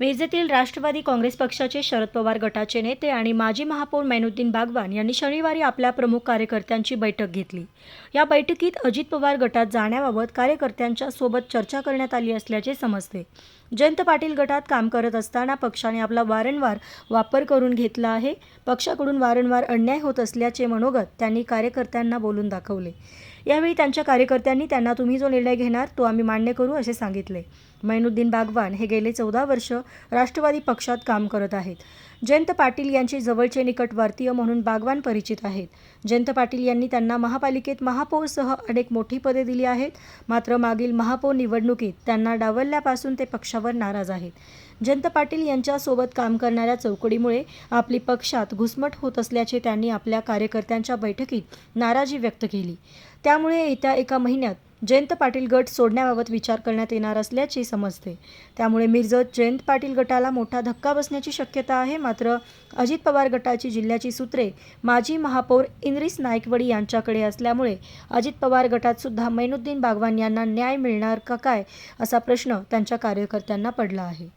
मिरजेतील राष्ट्रवादी काँग्रेस पक्षाचे शरद पवार गटाचे नेते आणि माजी महापौर मैनुद्दीन बागवान यांनी शनिवारी आपल्या प्रमुख कार्यकर्त्यांची बैठक घेतली. या बैठकीत अजित पवार गटात जाण्याबाबत कार्यकर्त्यांच्या सोबत चर्चा करण्यात आली असल्याचे समजते. जयंत पाटील गटात काम करत असताना पक्षाने आपला वारंवार वापर करून घेतला आहे. पक्षाकडून वारंवार अन्याय होत असल्याचे मनोगत त्यांनी कार्यकर्त्यांना बोलून दाखवले. यावेळी त्यांच्या कार्यकर्त्यांनी त्यांना तुम्ही जो निर्णय घेणार तो आम्ही मान्य करू असे सांगितले. मैनुद्दीन बागवान हे गेले चौदा वर्ष राष्ट्रवादी पक्षात काम करत आहेत. जयंत पाटील यांचे जवळचे निकटवर्तीय म्हणून बागवान परिचित आहेत. जयंत पाटील यांनी त्यांना महापालिकेत महापौरसह अनेक मोठी पदे दिली आहेत. मात्र मागील महापौर निवडणुकीत त्यांना डावलल्यापासून ते पक्षावर नाराज आहेत. जयंत पाटील यांच्यासोबत काम करणाऱ्या चौकडीमुळे आपली पक्षात घुसमट होत असल्याचे त्यांनी आपल्या कार्यकर्त्यांच्या बैठकीत नाराजी व्यक्त केली. त्यामुळे येत्या एका महिन्यात जयंत पाटील गट सोडण्याबाबत विचार करण्यात येणार असल्याचे समजते. त्यामुळे मिरजत जयंत पाटील गटाला मोठा धक्का बसण्याची शक्यता आहे. मात्र अजित पवार गटाची जिल्ह्याची सूत्रे माजी महापौर इंद्रिस नायकवडी यांच्याकडे असल्यामुळे अजित पवार गटात सुद्धा मैनुद्दीन बागवान यांना न्याय मिळणार का काय असा प्रश्न त्यांच्या कार्यकर्त्यांना पडला आहे.